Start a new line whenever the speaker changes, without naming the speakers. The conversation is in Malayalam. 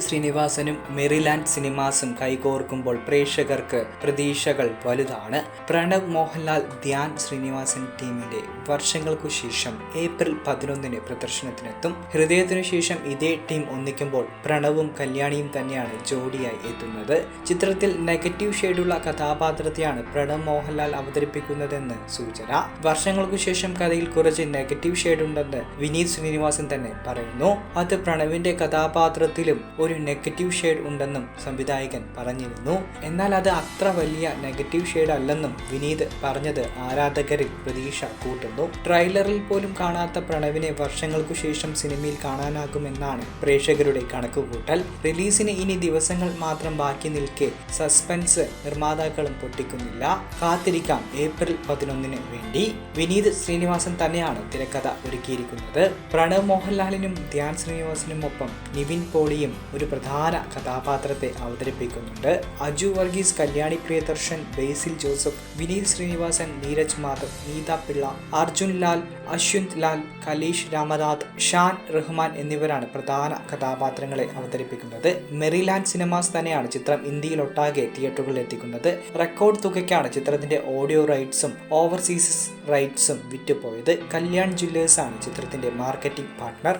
ശ്രീനിവാസനും മെറിലാൻഡ് സിനിമാസും കൈകോർക്കുമ്പോൾ പ്രേക്ഷകർക്ക് പ്രതീക്ഷകൾ വലുതാണ്. പ്രണവ് മോഹൻലാൽ ധ്യാൻ ശ്രീനിവാസൻ ടീമിന്റെ വർഷങ്ങൾക്കു ശേഷം ഏപ്രിൽ പതിനൊന്നിന് പ്രദർശനത്തിനെത്തും. ഹൃദയത്തിനു ശേഷം ഇതേ ടീം ഒന്നിക്കുമ്പോൾ പ്രണവും കല്യാണിയും തന്നെയാണ് ജോഡിയായി എത്തുന്നത്. ചിത്രത്തിൽ നെഗറ്റീവ് ഷെയ്ഡുള്ള കഥാപാത്രത്തെയാണ് പ്രണവ് മോഹൻലാൽ അവതരിപ്പിക്കുന്നതെന്ന് സൂചന. വർഷങ്ങൾക്കു ശേഷം കഥയിൽ കുറച്ച് നെഗറ്റീവ് ഷെയ്ഡ് ഉണ്ടെന്ന് വിനീത് ശ്രീനിവാസൻ തന്നെ പറയുന്നു. അത് പ്രണവിന്റെ കഥാപാത്രത്തിലും ഒരു നെഗറ്റീവ് ഷെയ്ഡ് ഉണ്ടെന്നും സംവിധായകൻ പറഞ്ഞിരുന്നു. എന്നാൽ അത് അത്ര വലിയ നെഗറ്റീവ് ഷെയ്ഡ് അല്ലെന്നും വിനീത് പറഞ്ഞത് ആരാധകരിൽ പ്രതീക്ഷ കൂട്ടുന്നു. ട്രെയിലറിൽ പോലും കാണാത്ത പ്രണവിനെ വർഷങ്ങൾക്കു ശേഷം സിനിമയിൽ കാണാനാകുമെന്നാണ് പ്രേക്ഷകരുടെ കണക്കുകൂട്ടൽ. റിലീസിന് ഇനി ദിവസങ്ങൾ മാത്രം ബാക്കി നിൽക്കെ സസ്പെൻസ് നിർമ്മാതാക്കളും പൊട്ടിക്കുന്നില്ല. കാത്തിരിക്കാം ഏപ്രിൽ പതിനൊന്നിന് വേണ്ടി. വിനീത് ശ്രീനിവാസൻ തന്നെയാണ് തിരക്കഥ ഒരുക്കിയിരിക്കുന്നത്. പ്രണവ് മോഹൻലാലിനും ധ്യാൻ ശ്രീനിവാസനും ഒപ്പം നിവിൻ പോളിയും ഒരു പ്രധാന കഥാപാത്രത്തെ അവതരിപ്പിക്കുന്നുണ്ട്. അജു വർഗീസ് കല്യാണി പ്രിയദർശൻ ബേസിൽ ജോസഫ് വിനീത് ശ്രീനിവാസൻ നീരജ് മാധവ് നീത പിള്ള അർജുൻ ലാൽ അശ്വന്ത് ലാൽ കലീഷ് രാമനാഥ് ഷാൻ റഹ്മാൻ എന്നിവരാണ് പ്രധാന കഥാപാത്രങ്ങളെ അവതരിപ്പിക്കുന്നത്. മെറിലാൻഡ് സിനിമാസ് തന്നെയാണ് ചിത്രം ഇന്ത്യയിലൊട്ടാകെ തിയേറ്ററുകളിൽ എത്തിക്കുന്നത്. റെക്കോർഡ് തുകയ്ക്കാണ് ചിത്രത്തിന്റെ ഓഡിയോ റൈറ്റ്സും ഓവർസീസ് റൈറ്റ്സും വിറ്റുപോയത്. കല്യാൺ ജ്വല്ലേഴ്സാണ് ചിത്രത്തിന്റെ മാർക്കറ്റിംഗ് പാർട്ട്ണർ.